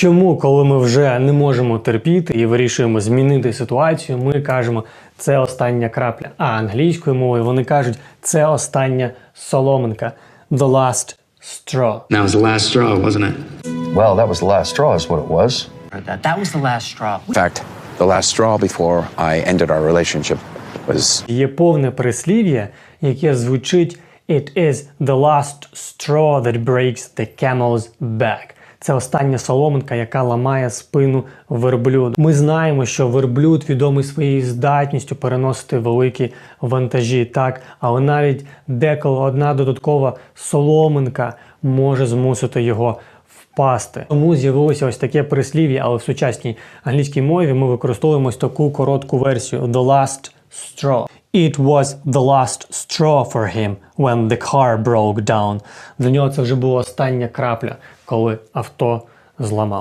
Чому, коли ми вже не можемо терпіти і вирішуємо змінити ситуацію, ми кажемо це остання крапля. А англійською мовою вони кажуть це остання соломинка. The last straw. That was the last straw, wasn't it? Well, that was the last straw, is what it was. That, that was the last straw. In fact, the last straw before I ended our relationship was Є повне прислів'я, яке звучить It is the last straw that breaks the camel's back. Це остання соломинка, яка ламає спину верблюду. Ми знаємо, що верблюд відомий своєю здатністю переносити великі вантажі, так, але навіть деколи одна додаткова соломинка може змусити його впасти. Тому з'явилося ось таке прислів'я, але в сучасній англійській мові ми використовуємо ось таку коротку версію The last straw. It was the last straw for him when the car broke down. Для нього це вже була остання крапля, коли авто зламав.